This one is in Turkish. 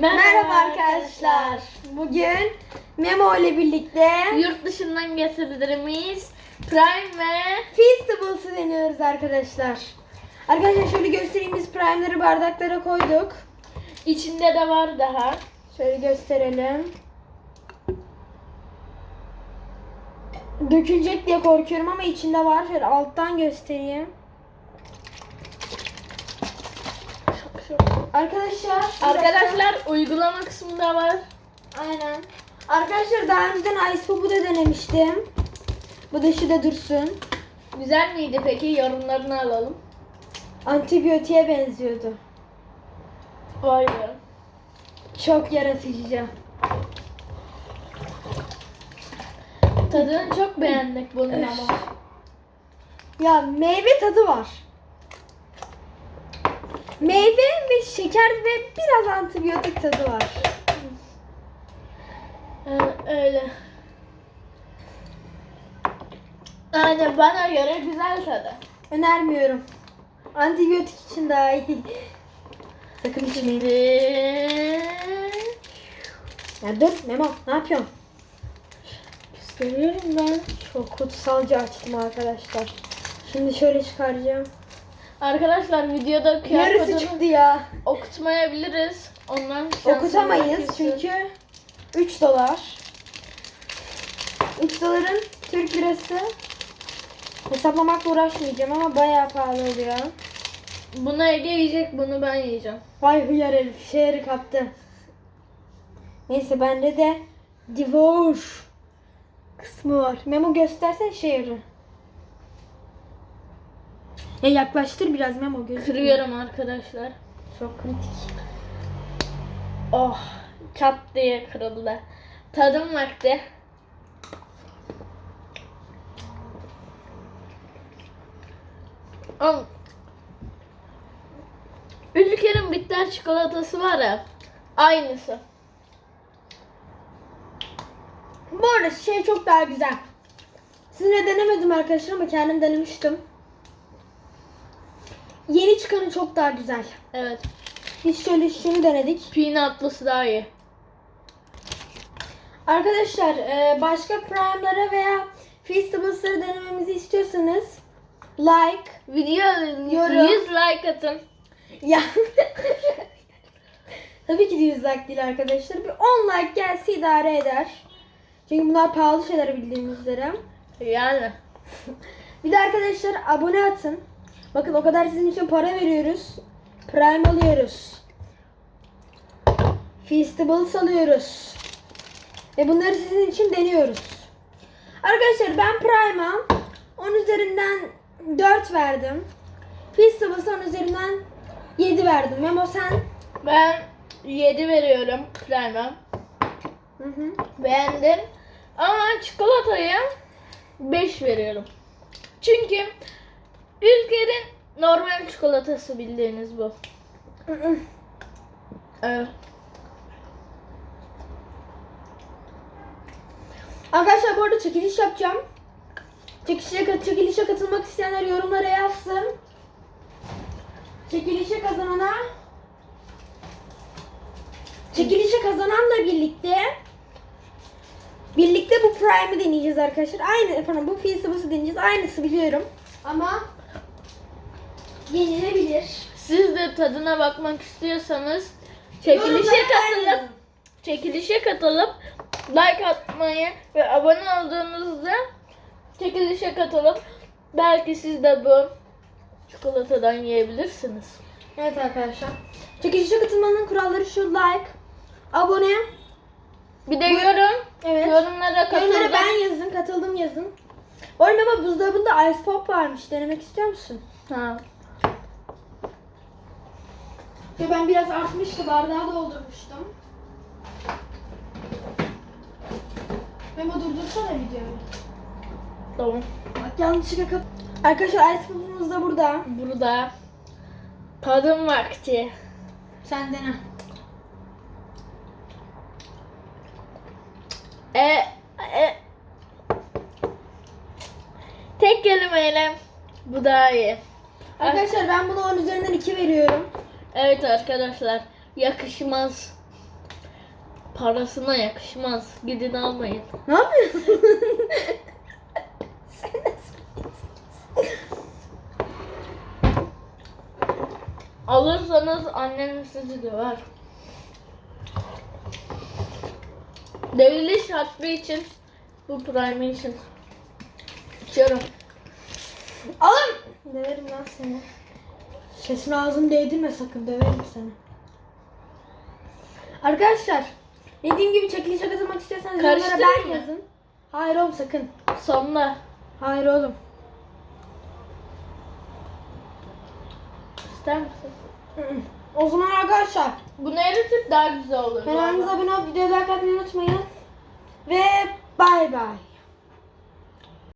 Merhaba arkadaşlar. Bugün Memo ile birlikte Yurt dışından getirdiğimiz Prime ve Feastables'ı deniyoruz arkadaşlar. Arkadaşlar şöyle göstereyim biz Prime'ları bardaklara koyduk. içinde de var daha. Şöyle gösterelim. Dökülecek diye korkuyorum ama içinde var. Şöyle alttan göstereyim. Arkadaşlar Arkadaşlar uygulama kısmında var. Aynen. Arkadaşlar daha önceden Ice Pop'u da denemiştim. Bu da şu da dursun. Güzel miydi peki? Yorumlarını alalım. Antibiyotiğe benziyordu. Vay be. Çok yaratıcı. Tadını çok beğendik bunun ama. Ya meyve tadı var. Meyve ve şeker ve biraz antibiyotik tadı var. Ee, öyle. Yani bana göre güzel tadı. Önermiyorum. Antibiyotik için daha iyi. Sakın içmeyin. Şimdi Ya dur Memo ne yapıyorsun? gösteriyorum ben. Çok kutsalca açtım arkadaşlar. Şimdi şöyle çıkaracağım. Arkadaşlar videoda QR Yarısı kodunu çıktı ya. okutmayabiliriz. Ondan şansımız Okutamayız çünkü 3 dolar. 3 doların Türk lirası. Hesaplamakla uğraşmayacağım ama bayağı pahalı oluyor. Bunu Ege yiyecek, bunu ben yiyeceğim. Vay hıyar herif şehri kaptı. Neyse bende de Devour kısmı var. Memo göstersen şehri. Ya yaklaştır biraz Memo gözüküyor. Kırıyorum arkadaşlar. Çok kritik. Oh, çat diye kırıldı. Tadım vakti. Al. Ülker'in bitter çikolatası var ya. Aynısı. Bu arada şey çok daha güzel. Sizinle denemedim arkadaşlar ama kendim denemiştim. Yeni çıkanı çok daha güzel. Evet. Biz şöyle şunu denedik. Peanutlısı daha iyi. Arkadaşlar e, başka prime'lara veya Feastables'ları denememizi istiyorsanız like Video Yorum. 100 like atın. ya Tabii ki de 100 like değil arkadaşlar. Bir 10 like gelse idare eder. Çünkü bunlar pahalı şeyler bildiğiniz üzere. Yani. Bir de arkadaşlar abone atın. Bakın o kadar sizin için para veriyoruz. Prime alıyoruz. Feastables alıyoruz. Ve bunları sizin için deniyoruz. Arkadaşlar ben Prime'a 10 üzerinden 4 verdim. Feastables'a 10 üzerinden 7 verdim. Memo sen? Ben 7 veriyorum Prime'a. Hı hı. Beğendim. Ama çikolataya 5 veriyorum. Çünkü Ülker'in normal çikolatası bildiğiniz bu. Evet. Arkadaşlar bu arada çekiliş yapacağım. Çekilişe, çekilişe katılmak isteyenler yorumlara yazsın. Çekilişe kazanana Çekilişe kazananla birlikte birlikte bu Prime'ı deneyeceğiz arkadaşlar. Aynı efendim bu Feastables'ı deneyeceğiz. Aynısı biliyorum. Ama yenilebilir. Siz de tadına bakmak istiyorsanız çekilişe katılıp çekilişe katılıp like atmayı ve abone olduğunuzda çekilişe katılıp belki siz de bu çikolatadan yiyebilirsiniz. Evet arkadaşlar. Çekilişe katılmanın kuralları şu like, abone, Bir de Bu- yorum. Evet. Yorumlara katılın. Yorumlara ben yazın, katıldım yazın. Oğlum ama buzdolabında ice pop varmış. Denemek istiyor musun? Ha. Ya ben biraz artmıştı, bardağı doldurmuştum. Memo durdursana videoyu. Tamam. Bak yanlışlıkla kap... Arkadaşlar ice popumuz da burada. Burada tadım vakti. Sen dene. E, e, tek kelimeyle bu daha iyi. Arkadaşlar ben buna 10 üzerinden 2 veriyorum. Evet arkadaşlar yakışmaz. Parasına yakışmaz. Gidin almayın. Ne yapıyorsun? Alırsanız annen sizi döver. Deviliş hakkı için bu prime için. İçiyorum. Alın. Döverim lan seni. Sesini ağzını değdirme sakın döverim seni. Arkadaşlar dediğim gibi çekilişe katılmak istiyorsanız yorumlara ben mı? yazın. Hayır oğlum sakın. Sonla. Hayır oğlum. İster misin? O zaman arkadaşlar Bunu eritip daha güzel olur. kanalımıza abone olup videoyu like atmayı unutmayın. Ve bay bay.